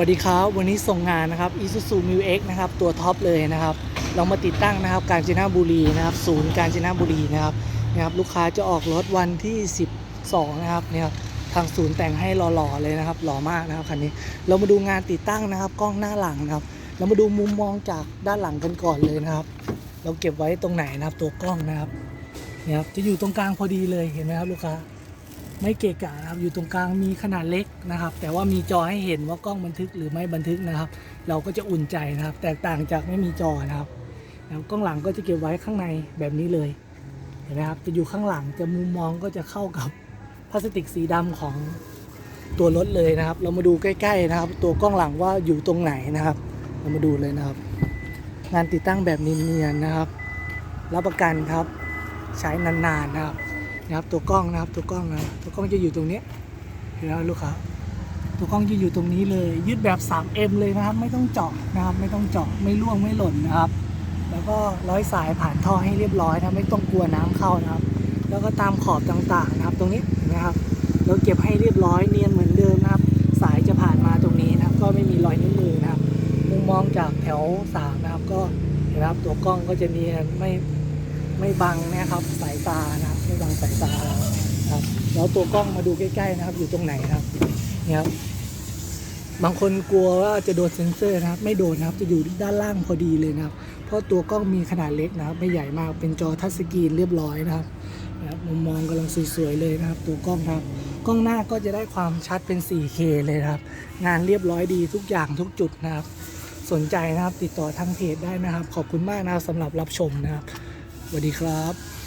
วัสดีครับ วันนี้ส่งงานนะครับ Isuzu m u X นะครับ ตัวท็อปเลยนะครับ เรามาติดตั้งนะครับ กาญจนบุรีนะครับ ศูนย์กาญจนบุรีนะครับนะครับ ลูกค้าจะออกรถวันที่ 12 นะครับเนี่ยทางศูนย์แต่งให้หล่อๆเลยนะครับ หล่อมากนะครับคันนี้ เรามาดูงานติดตั้งนะครับ กล้องหน้าหลังนะครับ เรามาดูมุมมองจากด้านหลังกันก่อนเลยนะครับ เราเก็บไว้ตรงไหนนะครับ ตัวกล้องนะครับเนี่ยครับ จะอยู่ตรงกลางพอดีเลย เห็นไหมครับลูกค้า ไม่เกะกะนะครับอยู่ตรงกลางมีขนาดเล็กนะครับ แต่ว่ามีจอให้เห็นว่ากล้องบันทึกหรือไม่บันทึกนะครับ เราก็จะอุ่นใจนะครับ แตกต่างจากไม่มีจอนะครับแล้วกล้องหลังก็จะเก็บไว้ข้างในแบบนี้เลยเห็นไหมครับจะอยู่ข้างหลังจะมุมมองก็จะเข้ากับพลาสติกสีดำของตัวรถเลยนะครับ เรามาดูใกล้ๆนะครับ ตัวกล้องหลังว่าอยู่ตรงไหนนะครับ เรามาดูเลยนะครับ งานติดตั้งแบบเนียนๆนะครับ รับประกันครับ ใช้นานๆนะครับ นะครับตัวกล้องนะครับตัวกล้องนะตัวกล้องจะอยู่ตรงนี้เห็นไหมลูกค้าตัวกล้องจะอยู่ตรงนี้เลย ยืดแบบ 3M เลยนะครับ ไม่ต้องเจาะนะครับ ไม่ต้องเจาะไม่ร่วงไม่หล่นนะครับ แล้วก็ร้อยสายผ่านท่อให้เรียบร้อยนะไม่ต้องกลัวน้ำเข้านะครับ แล้วก็ตามขอบต่างๆนะครับ ตรงนี้นไหมครับเราเก็บให้เรียบร้อยเนียนเหมือนเดิมนะครับ สายจะผ่านมาตรงนี้นะครับ ก็ไม่มีรอยนิ้วมือนะครับมุมมองจากแถวสามนะครับก็เห็นไหมครับตัวกล้องก็จะเนียนไม่ ไม่บังนะครับสายตานะครับไม่บังสายตาเราครับแล้วตัวกล้องมาดูใกล้ๆนะครับ อยู่ตรงไหนนะครับเนี่ยครับบางคนกลัวว่าจะโดนเซ็นเซอร์นะครับ ไม่โดนนะครับจะอยู่ด้านล่างพอดีเลยนะครับ เพราะตัวกล้องมีขนาดเล็กนะครับ ไม่ใหญ่มากเป็นจอทัชสกรีนเรียบร้อยนะครับนะครับมุมมองกำลังสวยๆเลยนะครับ ตัวกล้องครับ กล้องหน้าก็จะได้ความชัดเป็น 4K เลยครับ งานเรียบร้อยดีทุกอย่างทุกจุดนะครับ สนใจนะครับติดต่อทางเพจได้นะครับ ขอบคุณมากนะครับสำหรับรับชมนะครับ สวัสดีครับ